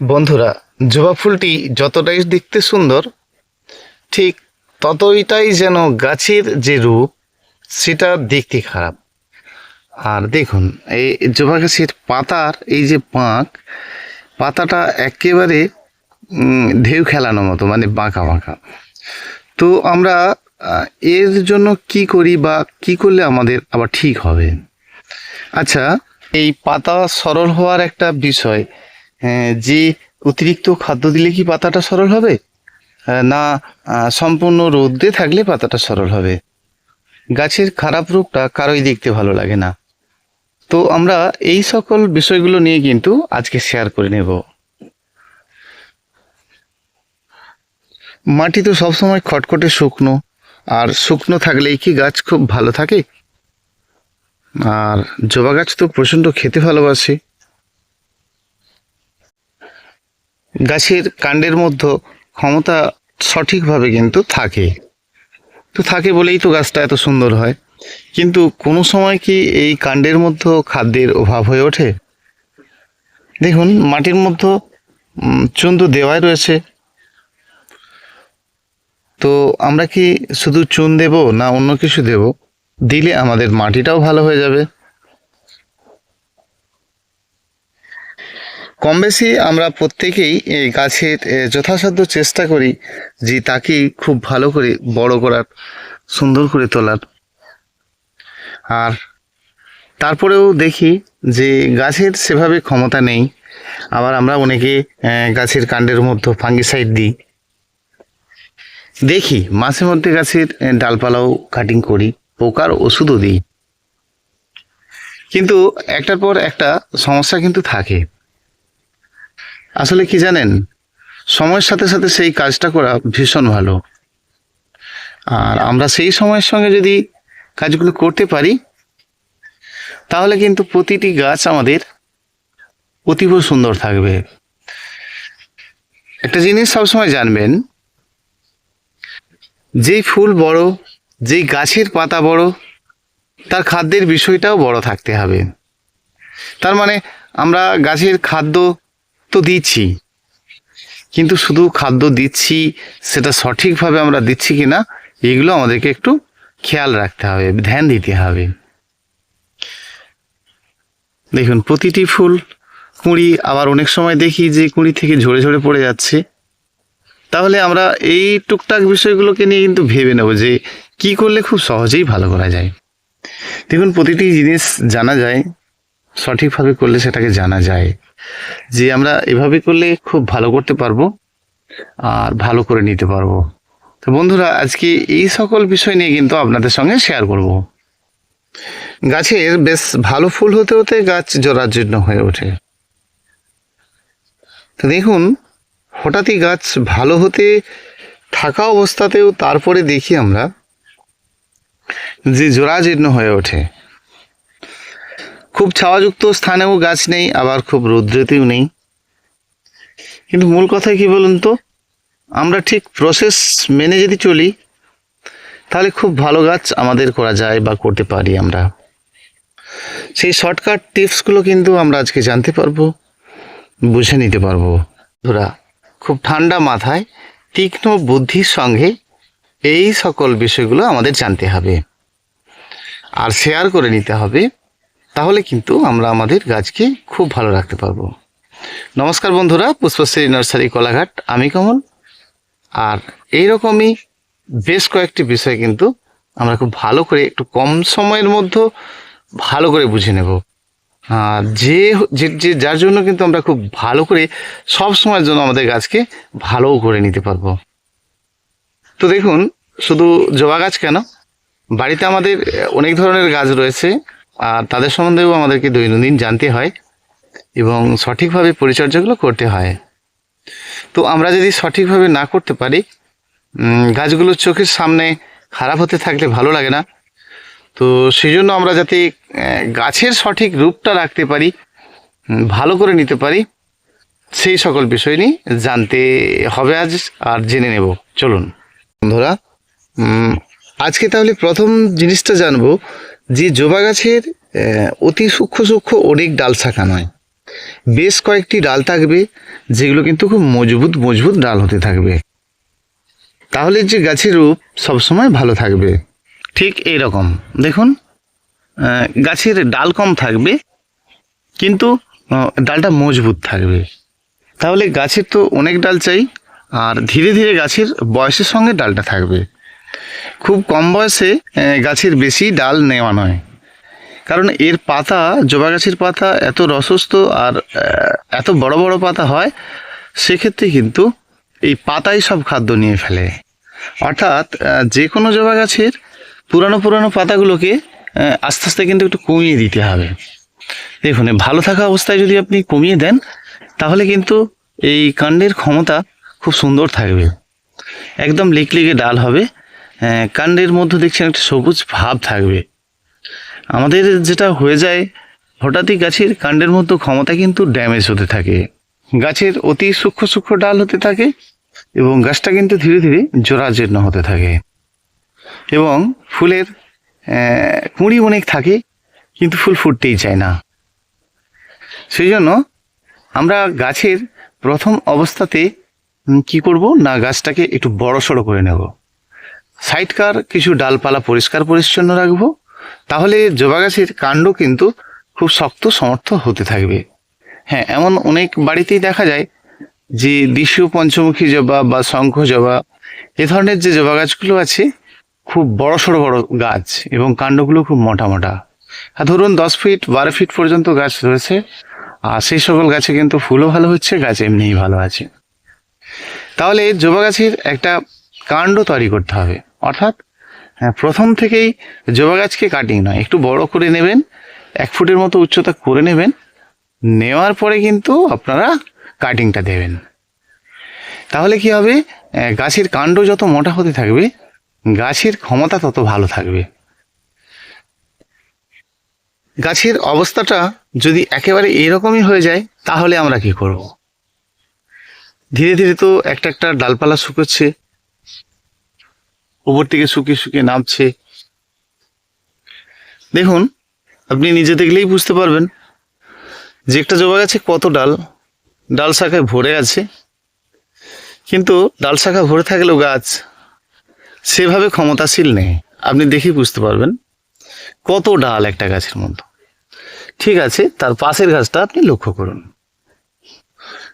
বন্ধুরা, জবা ফুলটি যতটাই দেখতে সুন্দর, ঠিক ততইটাই যেন গাছের যে রূপ, সেটা দেখতে খারাপ। আর দেখুন, এই জবা গাছের পাতার এই যে পাঁক, পাতাটা একেবারে ঢেউ খেলানো মতো মানে বাঁকা বাঁকা। তো আমরা এর জন্য কি করি বা কি করলে আমাদের আবার ঠিক হবে? আচ্ছা এই পাতা সরল হওয়ার একটা বিষয় যে অতিরিক্ত খাদ্য দিলে কি পাতাটা সরল হবে? না সম্পূর্ণ রোদে থাকলে পাতাটা সরল হবে। গাছের খারাপ রূপটা কারোই দেখতে ভালো লাগে না। তো আমরা এই সকল বিষয়গুলো নিয়ে কিন্তু আজকে শেয়ার করে নেব। মাটি তো সবসময় খটখটে শুকনো, আর শুকনো থাকলেই কি গাছ খুব ভালো থাকে? আর জবা গাছ তো প্রচণ্ড খেতে ভালোবাসে। গাছের কাণ্ডের মধ্যে ক্ষমতা সঠিকভাবে কিন্তু থাকে। তো থাকে বলেই তো গাছটা এত সুন্দর হয়। কিন্তু কোনো সময় কি এই কাণ্ডের মধ্যে খাদ্যের অভাব হয়ে ওঠে? দেখুন, মাটির মধ্যে চুন তো দেওয়াই রয়েছে। তো আমরা কি শুধু চুন দেব না অন্য কিছু দেব? দিলে আমাদের মাটিটাও ভালো হয়ে যাবে। কম বেশি আমরা প্রত্যেকেই এই গাছের যথাসাধ্য চেষ্টা করি যে তাকে খুব ভালো করে বড় করার, সুন্দর করে তোলার। আর তারপরেও দেখি যে গাছের সেভাবে ক্ষমতা নেই। আবার আমরা অনেকে গাছের কাণ্ডের মধ্যে ফাঙ্গিসাইড দিই। দেখি মাঝে মধ্যে গাছের ডালপালাও কাটিং করি, পোকার ওষুধও দিই। কিন্তু একটার পর একটা সমস্যা কিন্তু থাকে। আসলে কি জানেন? সময়ের সাথে সাথে সেই কাজটা করা ভীষণ ভালো। আর আমরা সেই সময়ের সঙ্গে যদি কাজগুলো করতে পারি, তাহলে কিন্তু প্রতিটি গাছ আমাদের অতীব সুন্দর থাকবে। একটা জিনিস সবসময় জানবেন, যেই ফুল বড়, যেই গাছের পাতা বড়, তার খাদ্যের বিষয়টাও বড় থাকতে হবে। তার মানে আমরা গাছের খাদ্য তো দিচ্ছি। কিন্তু শুধু খাদ্য দিচ্ছি, সেটা সঠিকভাবে আমরা দিচ্ছি কি না এগুলো আমাদেরকে একটু খেয়াল রাখতে হবে, ধ্যান দিতে হবে। দেখুন, প্রতিটি ফুল, কুঁড়ি, আবার অনেক সময় দেখি যে কুঁড়ি থেকে ঝরে ঝরে পড়ে যাচ্ছে। তাহলে আমরা এই টুকটাক বিষয়গুলোকে নিয়ে কিন্তু ভেবে নেব যে কি করলে খুব সহজেই ভালো করা যায়। দেখুন, প্রতিটি জিনিস জানা যায়, সঠিকভাবে করলে সেটাকে জানা যায়। যে আমরা এভাবে করলে খুব ভালো করতে পারব আর ভালো করে নিতে পারব। তো বন্ধুরা, আজকে এই সকল বিষয় নিয়ে কিন্তু আপনাদের সঙ্গে শেয়ার করব। গাছের বেশ ভালো ফুল হতে হতে গাছ জরাজীর্ণ হয়ে ওঠে। তো দেখুন, হঠাৎই গাছ ভালো হতে থাকা অবস্থাতেও তারপরে দেখি আমরা যে জরাজীর্ণ হয়ে ওঠে। খুব ছাওয়াযুক্ত স্থানেও গাছ নেই, আবার খুব রৌদ্রেতেও নেই। কিন্তু মূল কথা কি বলুন তো? আমরা ঠিক প্রসেস মেনে যদি চলি, তাহলে খুব ভালো গাছ আমাদের করা যায় বা করতে পারি আমরা। সেই শর্টকাট টিপসগুলো কিন্তু আমরা আজকে জানতে পারব, বুঝে নিতে পারব। ধরা খুব ঠান্ডা মাথায় তীক্ষ্ণ বুদ্ধির সঙ্গে এই সকল বিষয়গুলো আমাদের জানতে হবে। আর শেয়ার করে নিতে হবে। তাহলে কিন্তু আমরা আমাদের গাছকে খুব ভালো রাখতে পারব। নমস্কার বন্ধুরা, পুষ্পশ্রী নার্সারি কলাঘাট। আমি কমল। আর এইরকমই বেশ কয়েকটি বিষয় কিন্তু আমরা খুব ভালো করে একটু কম সময়ের মধ্যে ভালো করে বুঝে নেব। যে- যে যার জন্য কিন্তু আমরা খুব ভালো করে সব সময়ের জন্য আমাদের গাছকে ভালোও করে নিতে পারব। তো দেখুন, শুধু জবা গাছ কেন? বাড়িতে আমাদের অনেক ধরনের গাছ রয়েছে। আর তাদের সম্বন্ধেও আমাদেরকে দৈনন্দিন জানতে হয় এবং সঠিকভাবে পরিচর্যাগুলো করতে হয়। তো আমরা যদি সঠিকভাবে না করতে পারি উম, গাছগুলোর চোখের সামনে খারাপ হতে থাকলে ভালো লাগে না। তো সেই জন্য আমরা যাতে গাছের সঠিক রূপটা রাখতে পারি ভালো করে নিতে পারি সেই সকল বিষয় নিয়ে জানতে হবে আজ আর জেনে নেব। চলুন। বন্ধুরা আজকে তাহলে প্রথম জিনিসটা জানব যে জবা গাছের অতি সূক্ষ্ম সূক্ষ্ম অনেক ডাল শাখা নয়। বেশ কয়েকটি ডাল থাকবে, যেগুলো কিন্তু খুব মজবুত মজবুত ডাল হতে থাকবে। তাহলে যে গাছের রূপ সবসময় ভালো থাকবে। ঠিক এই রকম দেখুন গাছের ডাল কম থাকবে, কিন্তু ডালটা মজবুত থাকবে। তাহলে গাছের তো অনেক ডাল চাই, আর ধীরে ধীরে গাছের বয়সের সঙ্গে ডালটা থাকবে। খুব কম বয়সে গাছের বেশি ডাল নেওয়া নয়। কারণ এর পাতা, জবা গাছের পাতা এত রসস্ত আর এত বড় বড় পাতা হয়, সেক্ষেত্রে কিন্তু এই পাতাই সব খাদ্য নিয়ে ফেলে। অর্থাৎ যে কোনো জবা গাছের পুরানো পুরানো পাতাগুলোকে আস্তে আস্তে কিন্তু একটু কমিয়ে দিতে হবে। দেখুন ভালো থাকা অবস্থায় যদি আপনি কমিয়ে দেন, তাহলে কিন্তু এই কাণ্ডের ক্ষমতা খুব সুন্দর থাকবে। একদম লিকলিকে ডাল হবে কাণ্ডের মধ্যে দেখছেন একটা সবুজ ভাব থাকবে। আমাদের যেটা হয়ে যায়, হঠাৎই গাছের কাণ্ডের মধ্যে ক্ষমতা কিন্তু ড্যামেজ হতে থাকে। গাছের অতি সূক্ষ্ম সূক্ষ্ম ডাল হতে থাকে এবং গাছটা কিন্তু ধীরে ধীরে জোড়াজীর্ণ হতে থাকে। এবং ফুলের কুঁড়ি অনেক থাকে, কিন্তু ফুল ফুটতেই চায় না। সেই জন্য আমরা গাছের প্রথম অবস্থাতে কি করব? না, গাছটাকে একটু বড় সড়ো করে নেব। সাইডকার কিছু ডালপালা পরিষ্কার পরিচ্ছন্ন রাখব, তাহলে জবা গাছের কাণ্ড কিন্তু খুব শক্ত সমর্থ হতে থাকবে। হ্যাঁ এমন অনেক বাড়িতেই দেখা যায় যে দেশীয় পঞ্চমুখী জবা বা শঙ্খ জবা, এ ধরনের যে জবা গাছগুলো আছে, খুব বড় সড়ো বড় গাছ এবং কাণ্ডগুলো খুব মোটা মোটা। আর ধরুন দশ ফিট, বারো ফিট পর্যন্ত গাছ রয়েছে, আর সেই সকল গাছে কিন্তু ফুলও ভালো হচ্ছে, গাছ এমনিই ভালো আছে। তাহলে জবা গাছের একটা কাণ্ড তৈরি করতে হবে। অর্থাৎ হ্যাঁ প্রথম থেকেই জবা গাছকে কাটিং নয়, একটু বড় করে নেবেন, এক ফুটের মতো উচ্চতা করে নেবেন, নেওয়ার পরে কিন্তু আপনারা কাটিংটা দেবেন। তাহলে কি হবে? গাছের কাণ্ড যত মোটা হতে থাকবে, গাছের ক্ষমতা তত ভালো থাকবে। গাছের অবস্থাটা যদি একেবারে এরকমই হয়ে যায়, তাহলে আমরা কি করব? ধীরে ধীরে তো একটা একটা ডালপালা শুকোচ্ছে উপর থেকে শুকিয়ে শুকিয়ে নামছে। দেখুন, আপনি নিজে দেখলেই বুঝতে পারবেন যে একটা জবা গাছে কত ডাল ডাল শাখায় ভরে আছে। কিন্তু ডাল শাখা ভরে থাকলেও গাছ সেভাবে ক্ষমতাশীল নেই। আপনি দেখেই বুঝতে পারবেন কত ডাল একটা গাছের মধ্যে। ঠিক আছে, তার পাশের গাছটা আপনি লক্ষ্য করুন।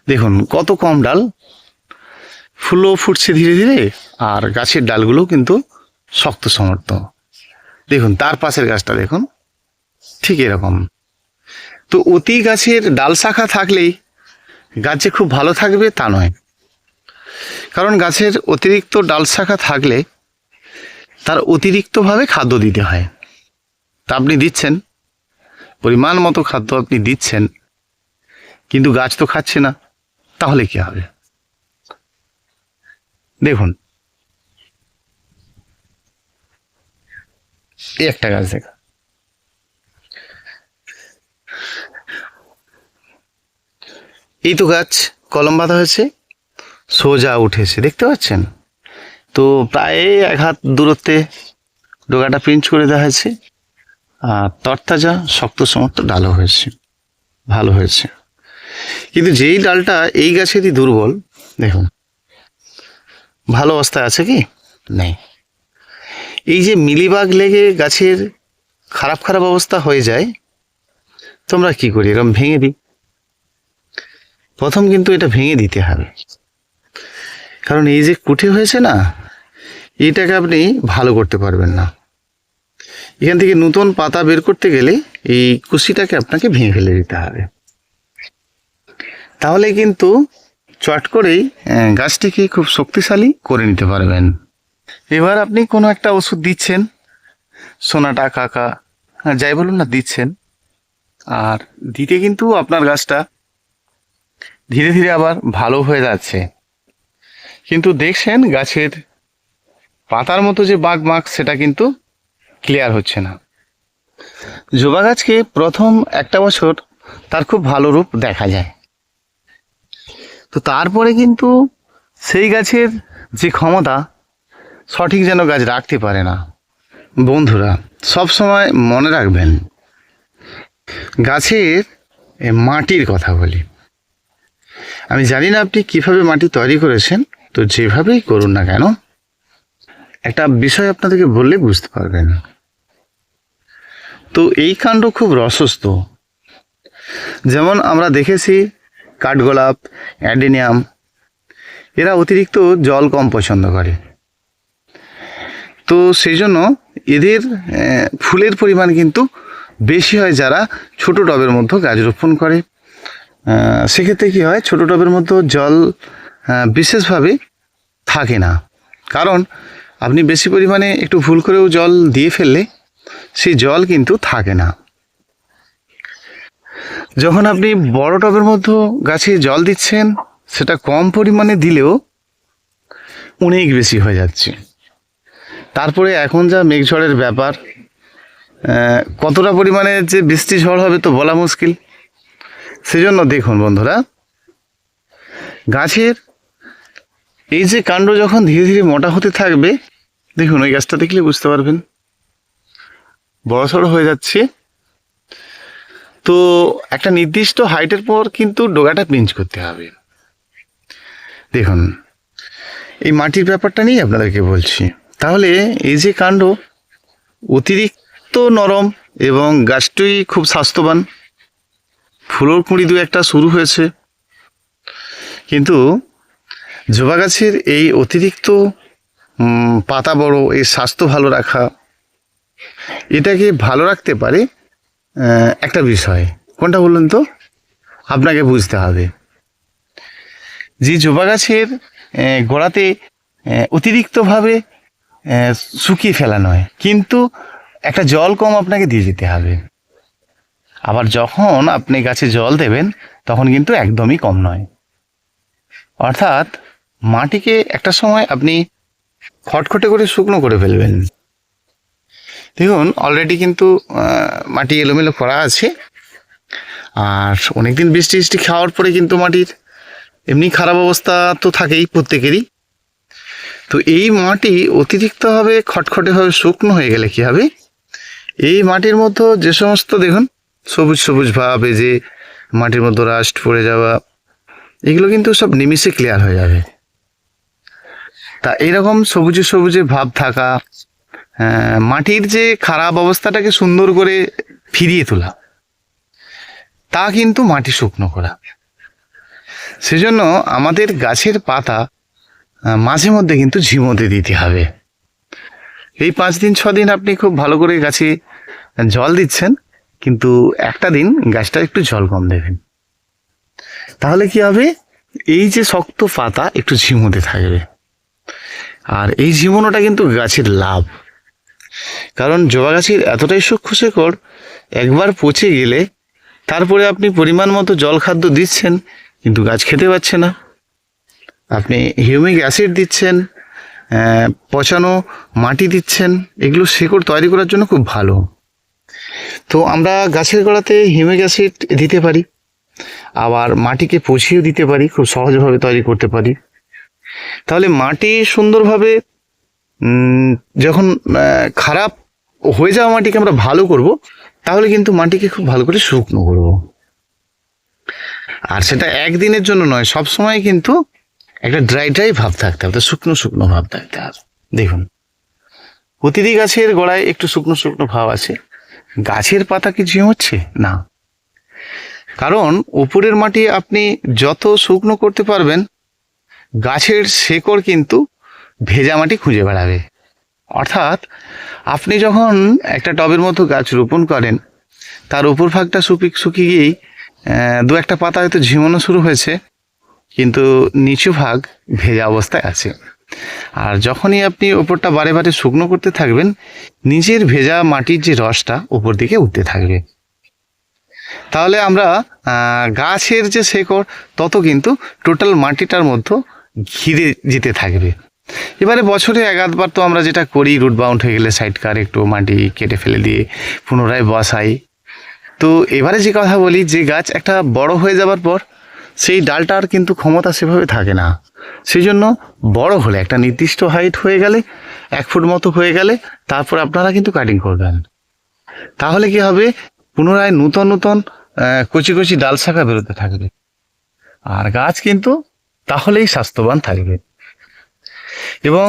দেখুন, কত কম ডাল ফুলও ফুটছে ধীরে ধীরে, আর গাছের ডালগুলো কিন্তু শক্ত সমর্থ। দেখুন, তার পাশের গাছটা দেখুন, ঠিক এরকম। তো অতি গাছের ডাল শাখা থাকলেই গাছ যে খুব ভালো থাকবে তা নয়। কারণ গাছের অতিরিক্ত ডাল শাখা থাকলে তার অতিরিক্তভাবে খাদ্য দিতে হয়। তা আপনি দিচ্ছেন, পরিমাণ মতো খাদ্য আপনি দিচ্ছেন, কিন্তু গাছ তো খাচ্ছে না, তাহলে কি হবে? দেখুন। এই একটা গাছ দেখা। এই তো গাছ কলম বাঁধা হয়েছে, সোজা উঠেছে, দেখতে পাচ্ছেন? তো প্রায় এক হাত দূরত্বে ডোকাটা পিঞ্চ করে দেওয়া হয়েছে, আর তরতাজা শক্ত সমর্থ ডালও হয়েছে, ভালো হয়েছে। কিন্তু যেই ডালটা এই গাছেরই দুর্বল, দেখুন। ভালো অবস্থায় আছে কি? নেই। এই যে মিলিবাগ লেগে গাছের খারাপ খারাপ অবস্থা হয়ে যায় তোমরা কি করি? এরকম ভেঙে দিই। প্রথম কিন্তু এটা ভেঙে দিতে হবে। কারণ এই যে কুঠি হয়েছে না এটাকে আপনি ভালো করতে পারবেন না। এখান থেকে নতুন পাতা বের করতে গেলে এই কুশিটাকে আপনাকে ভেঙে ফেলে দিতে হবে। তাহলে কিন্তু চট করেই গাছটিকে খুব শক্তিশালী করে নিতে পারবেন। এবার আপনি কোনো একটা ওষুধ দিচ্ছেন, সোনাটা কাকা যাই বলুন না, দিচ্ছেন। আর দিতে কিন্তু আপনার গাছটা ধীরে ধীরে আবার ভালো হয়ে যাচ্ছে। কিন্তু দেখছেন, গাছের পাতার মতো যে বাঘ মাগ সেটা কিন্তু ক্লিয়ার হচ্ছে না। জবা গাছকে প্রথম একটা বছর তার খুব ভালো রূপ দেখা যায়। তো তারপরে কিন্তু সেই গাছের যে ক্ষমতা, সঠিক যেন গাছ রাখতে পারে না। বন্ধুরা, সব সময় মনে রাখবেন, গাছের মাটির কথা বলি। আমি জানি না আপনি কীভাবে মাটি তৈরি করেছেন, তো যেভাবেই করুন না কেন, একটা বিষয় আপনাদেরকে বললে বুঝতে পারবেন। তো এই কাণ্ড খুব রসস্ত। যেমন আমরা দেখেছি কাঠগোলাপ, অ্যাডেনিয়াম, এরা অতিরিক্ত জল কম পছন্দ করে। তো সেই জন্য এদের ফুলের পরিমাণ কিন্তু বেশি হয় যারা ছোট টবের মধ্যে গাছ রোপণ করে। সেক্ষেত্রে কী হয়, ছোট টবের মধ্যে জল বিশেষভাবে থাকে না। কারণ আপনি বেশি পরিমাণে একটু ভুল করেও জল দিয়ে ফেললে সেই জল কিন্তু থাকে না। যখন আপনি বড় টবের মধ্যে গাছে জল দিচ্ছেন, সেটা কম পরিমাণে দিলেও অনেক বেশি হয়ে যাচ্ছে। তারপরে এখন যা মেঘঝড়ের ব্যাপার কতটা পরিমাণে যে বৃষ্টি ঝড় হবে তো বলা মুশকিল। সেজন্য দেখুন বন্ধুরা, গাছের এই যে কাণ্ড যখন ধীরে ধীরে মোটা হতে থাকবে, দেখুন ওই গাছটা দেখলে বুঝতে পারবেন, বড়সড় হয়ে যাচ্ছে। তো একটা নির্দিষ্ট হাইটের পর কিন্তু ডোগাটা পিঞ্চ করতে হবে। দেখুন, এই মাটির ব্যাপারটা নিয়ে আপনাদেরকে বলছি। তাহলে এই যে কাণ্ড, অতিরিক্ত নরম এবং গাছটি খুব স্বাস্থ্যবান। ফুলোর কুঁড়ি দু একটা শুরু হয়েছে। কিন্তু জবা গাছের এই অতিরিক্ত পাতা বড় এই স্বাস্থ্য ভালো রাখা, এটাকে ভালো রাখতে পারে একটা বিষয়। কোনটা বলুন তো? আপনাকে বুঝতে হবে। যে জবা গাছের গোড়াতে অতিরিক্তভাবে শুকিয়ে ফেলা নয়। কিন্তু একটা জল কম আপনাকে দিয়ে যেতে হবে। আবার যখন আপনি গাছে জল দেবেন, তখন কিন্তু একদমই কম নয়। অর্থাৎ মাটিকে একটা সময় আপনি খটখটে করে শুকনো করে ফেলবেন। দেখুন অলরেডি কিন্তু মাটি এলোমেলো করা আছে। আর অনেকদিন বৃষ্টি বৃষ্টি খাওয়ার পরে কিন্তু মাটির এমনি খারাপ অবস্থা তো থাকেই প্রত্যেকেরই। তো এই মাটি অতিরিক্তভাবে খটখটেভাবে শুকনো হয়ে গেলে কি হবে? এই মাটির মধ্যে যে সমস্ত দেখুন, সবুজ সবুজ ভাব যে মাটির মধ্যে রাস্ট পড়ে যাওয়া, এগুলো কিন্তু সব নিমিষে ক্লিয়ার হয়ে যাবে। তা এরকম সবুজে সবুজে ভাব থাকা মাটির যে খারাপ অবস্থাটাকে সুন্দর করে ফিরিয়ে তোলা, তা কিন্তু মাটি শুকনো করা। সেজন্য আমাদের গাছের পাতা মাঝে মধ্যে কিন্তু ঝিমোতে দিতে হবে। এই পাঁচ দিন, ছ দিন আপনি খুব ভালো করে গাছে জল দিচ্ছেন, কিন্তু একটা দিন গাছটা একটু জল কম দেবেন। তাহলে কি হবে? এই যে শক্ত পাতা একটু ঝিমোতে থাকবে। আর এই ঝিমোনোটা কিন্তু গাছের লাভ। কারণ জবা গাছের এতটাই সূক্ষ্ম শেকড় একবার পচে গেলে তারপরে আপনি পরিমাণ মতো জল খাদ্য দিচ্ছেন, কিন্তু গাছ খেতে পাচ্ছে না। আপনি হিউমিক অ্যাসিড দিচ্ছেন পচানো মাটি দিচ্ছেন, এগুলো শেকড় তৈরি করার জন্য খুব ভালো। তো আমরা গাছের গোড়াতে হিউমিক অ্যাসিড দিতে পারি, আবার মাটিকে পচিয়েও দিতে পারি, খুব সহজভাবে তৈরি করতে পারি। তাহলে মাটি সুন্দরভাবে যখন খারাপ হয়ে যাওয়া মাটিকে আমরা ভালো করব, তাহলে কিন্তু মাটিকে খুব ভালো করে শুকনো করব। আর সেটা একদিনের জন্য নয়, সব সময় কিন্তু একটা ড্রাই ড্রাই ভাব থাকতে হবে, শুকনো শুকনো ভাব থাকতে হবে। দেখুন, প্রতিটি গাছের গোড়ায় একটু শুকনো শুকনো ভাব আছে। গাছের পাতা কি ঝিমোচ্ছে না। কারণ, উপরের মাটি আপনি যত শুকনো করতে পারবেন, গাছের শেকড় কিন্তু ভেজা মাটি খুঁজে বেড়াবে। অর্থাৎ, আপনি যখন একটা টবের মতো গাছ রোপণ করেন, তার উপর ভাগটা শুকি শুকিয়ে গিয়েই দু একটা পাতা হয়তো ঝিমানো শুরু হয়েছে, কিন্তু নিচু ভাগ ভেজা অবস্থায় আছে। আর যখনই আপনি ওপরটা বারে বারে শুকনো করতে থাকবেন, নিজের ভেজা মাটির যে রসটা উপর দিকে উঠতে থাকবে। তাহলে আমরা গাছের যে শেকড়, তত কিন্তু টোটাল মাটিটার মধ্যে ঘিরে যেতে থাকবে। এবারে বছরে এক আধবার তো আমরা যেটা করি রুট বাউন্ড হয়ে গেলে সাইড কার একটু মাটি কেটে ফেলে দিয়ে পুনরায় বসাই। তো এবারে যে কথা বলি, যে গাছ একটা বড় হয়ে যাবার পর সেই ডালটার কিন্তু ক্ষমতা সেভাবে থাকে না। সেই জন্য বড় হলে, একটা নির্দিষ্ট হাইট হয়ে গেলে, এক ফুট মতো হয়ে গেলে তারপর আপনারা কিন্তু কাটিং করবেন। তাহলে কি হবে? পুনরায় নূতন নূতন কচি কচি ডাল শাখা বেরোতে থাকবে। আর গাছ কিন্তু তাহলেই স্বাস্থ্যবান থাকবে। এবং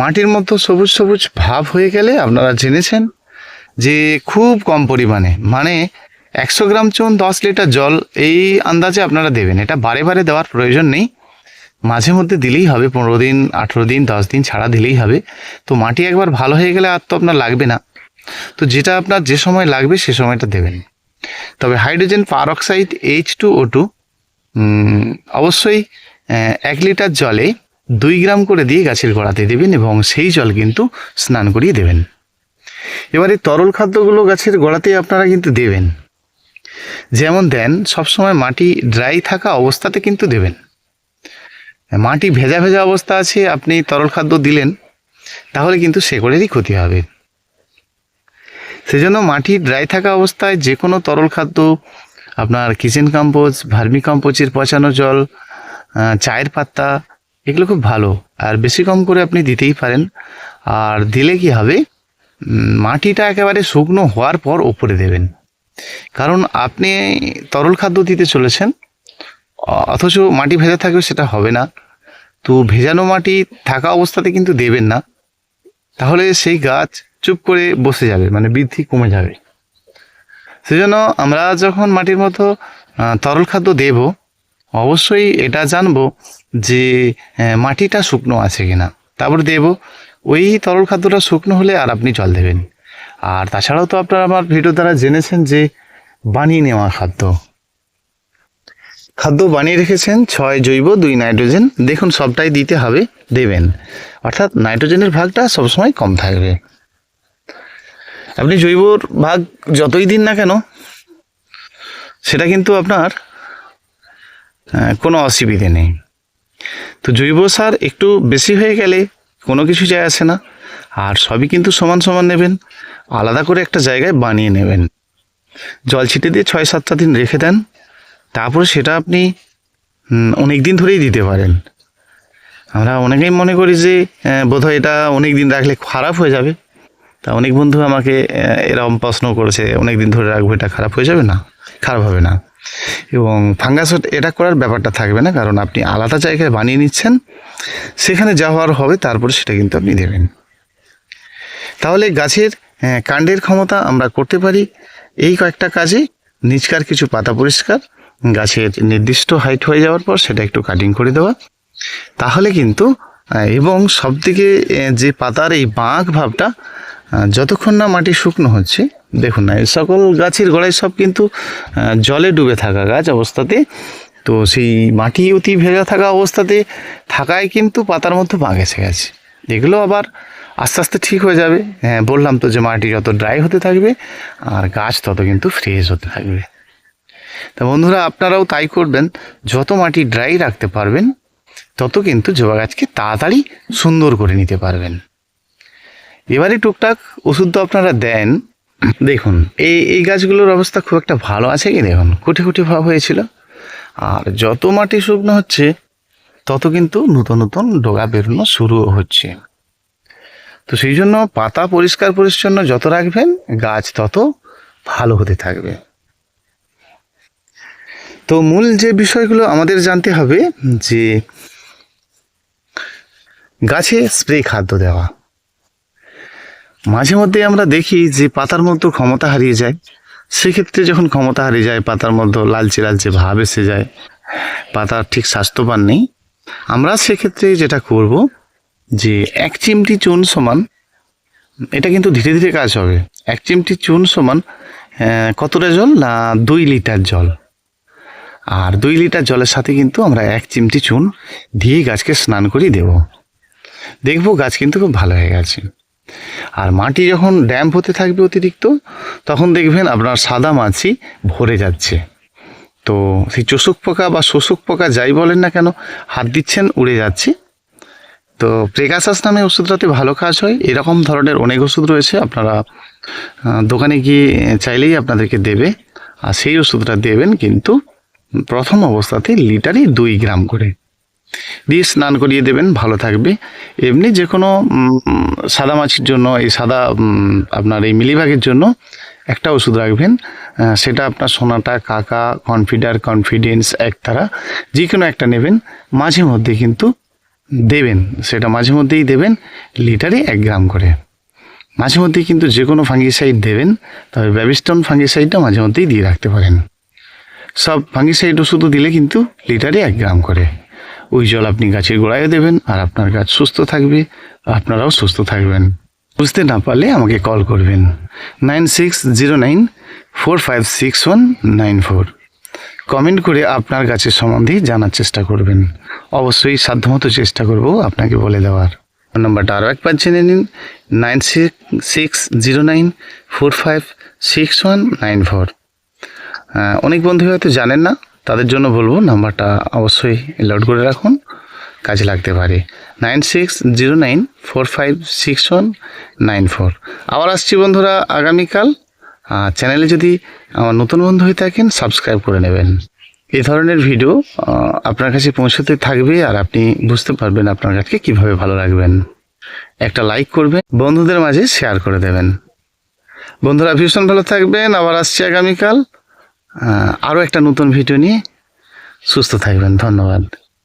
মাটির মতো সবুজ সবুজ ভাব হয়ে গেলে আপনারা জেনেছেন যে খুব কম পরিমাণে। মানে একশো গ্রাম চুন, দশ লিটার জল এই আন্দাজে আপনারা দেবেন। এটা বারে বারে দেওয়ার প্রয়োজন নেই। মাঝে মধ্যে দিলেই হবে, পনেরো দিন, আঠেরো দিন, দশ দিন ছাড়া দিলেই হবে। তো মাটি একবার ভালো হয়ে গেলে আর তো আপনার লাগবে না। তো যেটা আপনার যে সময় লাগবে সে সময়টা দেবেন। তবে hydrogen peroxide H two O two অবশ্যই এক লিটার জলে দুই গ্রাম করে দিয়ে গাছের গোড়াতে দেবেন এবং সেই জল কিন্তু স্নান করিয়ে দেবেন। এবারে তরল খাদ্যগুলো গাছের গোড়াতে আপনারা কিন্তু দেবেন। যেমন দেন, সবসময় মাটি ড্রাই থাকা অবস্থাতে কিন্তু দেবেন। মাটি ভেজা ভেজা অবস্থা আছে, আপনি তরল খাদ্য দিলেন, তাহলে কিন্তু সেগুলোরই ক্ষতি হবে। সেজন্য মাটি ড্রাই থাকা অবস্থায় যে কোনো তরল খাদ্য, আপনার কিচেন কম্পোজ ভার্মি কম্পোজের পচানো জল চায়ের পাত্তা এগুলো খুব ভালো। আর বেশি কম করে আপনি দিতেই পারেন। আর দিলে কি হবে? মাটিটা একেবারে শুকনো হওয়ার পর ওপরে দেবেন। কারণ আপনি তরল খাদ্য দিতে চলেছেন, অথচ মাটি ভেজা থাকবে সেটা হবে না। তো ভেজানো মাটি থাকা অবস্থাতে কিন্তু দেবেন না। তাহলে সেই গাছ চুপ করে বসে যাবে মানে বৃদ্ধি কমে যাবে। সেজন্য আমরা যখন মাটির মতো তরল খাদ্য দেব অবশ্যই এটা জানব যে মাটিটা শুকনো আছে কিনা। তারপর দেব, ওই তরল খাদ্যটা শুকনো হলে আর আপনি জল দেবেন। আর তাছাড়াও তো আপনারা আমার ভিডিও দ্বারা জেনেছেন যে, বানিয়ে নেওয়া খাদ্য। খাদ্য বানিয়ে রেখেছেন ছয় জৈব, দুই নাইট্রোজেন। দেখুন, সবটাই দিতে হবে, দেবেন। অর্থাৎ নাইট্রোজেনের ভাগটা সবসময় কম থাকবে। আপনি জৈবর ভাগ যতই দিন না কেন, সেটা কিন্তু আপনার কোনো অসুবিধে নেই। তো জৈব সার একটু বেশি হয়ে গেলে কোনো কিছু যায় আসে না। আর সবই কিন্তু সমান সমান নেবেন, আলাদা করে একটা জায়গায় বানিয়ে নেবেন। জল ছিটে দিয়ে ছয় সাতটা দিন রেখে দেন, তারপর সেটা আপনি অনেক দিন ধরেই দিতে পারেন। আমরা অনেকেই মনে করি যে বোধহয় এটা অনেক দিন রাখলে খারাপ হয়ে যাবে। তা অনেক বন্ধু আমাকে এরকম প্রশ্ন করেছে অনেক দিন ধরে রাখব, এটা খারাপ হয়ে যাবে না? খারাপ হবে না। এবং ফাঙ্গাস এটা করার ব্যাপারটা থাকবে না কারণ আপনি আলাদা জায়গায় বানিয়ে নিচ্ছেন সেখানে যা হওয়ার হবে তারপরে সেটা কিন্তু আপনি দেবেন। তাহলে গাছের কাণ্ডের ক্ষমতা আমরা করতে পারি। এই কয়েকটা কাজে নিচকার কিছু পাতা পরিষ্কার গাছের নির্দিষ্ট হাইট হয়ে যাওয়ার পর সেটা একটু কাটিং করে দেওয়া। তাহলে কিন্তু এবং সবদিকে আহ, যে পাতার এই বাঁক ভাবটা যতক্ষণ না মাটি শুকনো হচ্ছে, দেখুন না, এই সকল গাছের গোড়ায় সব কিন্তু জলে ডুবে থাকা গাছ অবস্থাতে। তো সেই মাটি অতি ভেজা থাকা অবস্থাতে থাকায় কিন্তু পাতার মধ্যে বাঁক এসে গেছে। এগুলো আবার আস্তে আস্তে ঠিক হয়ে যাবে। হ্যাঁ বললাম তো যে মাটি যত ড্রাই হতে থাকবে, আর গাছ তত কিন্তু ফ্রেশ হতে থাকবে। তা বন্ধুরা, আপনারাও তাই করবেন। যত মাটি ড্রাই রাখতে পারবেন, তত কিন্তু জবা গাছকে তাড়াতাড়ি সুন্দর করে নিতে পারবেন। এবারে টুকটাক ওষুধ তো আপনারা দেন। দেখুন, এই এই গাছগুলোর অবস্থা খুব একটা ভালো আছে কি দেখুন? কুটি কুটি ভাব হয়েছিল। আর যত মাটি শুকনো হচ্ছে, তত কিন্তু নতুন নতুন ডোগা বেরোনো শুরু হচ্ছে। তো সেই জন্য পাতা পরিষ্কার পরিচ্ছন্ন যত রাখবেন, গাছ তত ভালো হতে থাকবে। তো মূল যে বিষয়গুলো আমাদের জানতে হবে, যে গাছে স্প্রে খাদ্য দেওয়া। মাঝে মধ্যে আমরা দেখি যে পাতার মধ্যে ক্ষমতা হারিয়ে যায়। সেক্ষেত্রে যখন ক্ষমতা হারিয়ে যায়, পাতার মধ্যে লালচে লালচে ভাব এসে যায়, পাতার ঠিক স্বাস্থ্যবান নেই। আমরা সেক্ষেত্রে যেটা করব যে এক চিমটি চুন সমান, এটা কিন্তু ধীরে ধীরে কাজ হবে। এক চিমটি চুন সমান কতটা জল না দুই লিটার জল? আর দুই লিটার জলের সাথে কিন্তু আমরা এক চিমটি চুন দিয়ে গাছকে স্নান করিয়ে দেব। দেখব গাছ কিন্তু খুব ভালো হয়ে গেছে। আর মাটি যখন ড্যাম্প হতে থাকবে অতিরিক্ত, তখন দেখবেন আপনার সাদা মাছি ভরে যাচ্ছে। তো সেই চোষক পোকা বা শোষক পোকা যাই বলেন না কেন, হাত দিচ্ছেন, উড়ে যাচ্ছে। তো প্রেগাসাস নামে ওষুধটাতে ভালো কাজ হয়। এরকম ধরনের অনেক ওষুধ রয়েছে, আপনারা দোকানে গিয়ে চাইলেই আপনাদেরকে দেবে। আর সেই ওষুধটা দেবেন কিন্তু প্রথম অবস্থাতে লিটারে দুই গ্রাম করে। দিয়ে স্নান করিয়ে দেবেন, ভালো থাকবে। এমনি যে কোনো সাদা মাছির জন্য, এই সাদা আপনার এই মিলিবাগের জন্য একটা ওষুধ রাখবেন। সেটা আপনার সোনাটা, কাকা কনফিডার কনফিডেন্স একতারা যে কোনো একটা নেবেন। মাঝে মধ্যে কিন্তু দেবেন, সেটা মাঝে মধ্যেই দেবেন, লিটারে এক গ্রাম করে। মাঝে মধ্যেই কিন্তু যে কোনো ফাঙ্গিসাইড দেবেন, তবে ব্যাবিস্টন ফাঙ্গিসাইডটা মাঝে মধ্যেই দিয়ে রাখতে পারেন। সব ফাঙ্গিসাইড ওষুধও দিলে কিন্তু লিটারে এক গ্রাম করে। ওই জল আপনি গাছের গোড়ায় দেবেন আর আপনার গাছ সুস্থ থাকবে, আপনারাও সুস্থ থাকবেন। বুঝতে না পারলে আমাকে কল করবেন। Nine six zero nine four five six one nine four. Comment করে আপনার গাছের সম্বন্ধে জানার চেষ্টা করবেন। অবশ্যই সাধ্যমতো চেষ্টা করব আপনাকে বলে দেওয়ার। ফোন নাম্বারটা আরও একবার জেনে নিন। Nine six six zero nine four five six one nine four. অনেক বন্ধু হয়তো জানেন না তাদের জন্য বলব নাম্বারটা অবশ্যই লোড করে রাখুন। কাজে লাগতে পারে। Nine six zero nine four five six one nine four. আবার আসছি বন্ধুরা আগামীকাল। চ্যানেলে যদি আমার নতুন বন্ধু হয়ে থাকেন সাবস্ক্রাইব করে নেবেন। এই ধরনের ভিডিও আপনার কাছে পৌঁছতে থাকবে আর আপনি বুঝতে পারবেন আপনার গাছকে কীভাবে ভালো রাখবেন। একটা লাইক করবেন, বন্ধুদের মাঝে শেয়ার করে দেবেন। বন্ধুরা, ভীষণ ভালো থাকবেন। আবার আসছি আগামীকাল। আরও একটা নতুন ভিডিও নিয়ে সুস্থ থাকবেন। ধন্যবাদ।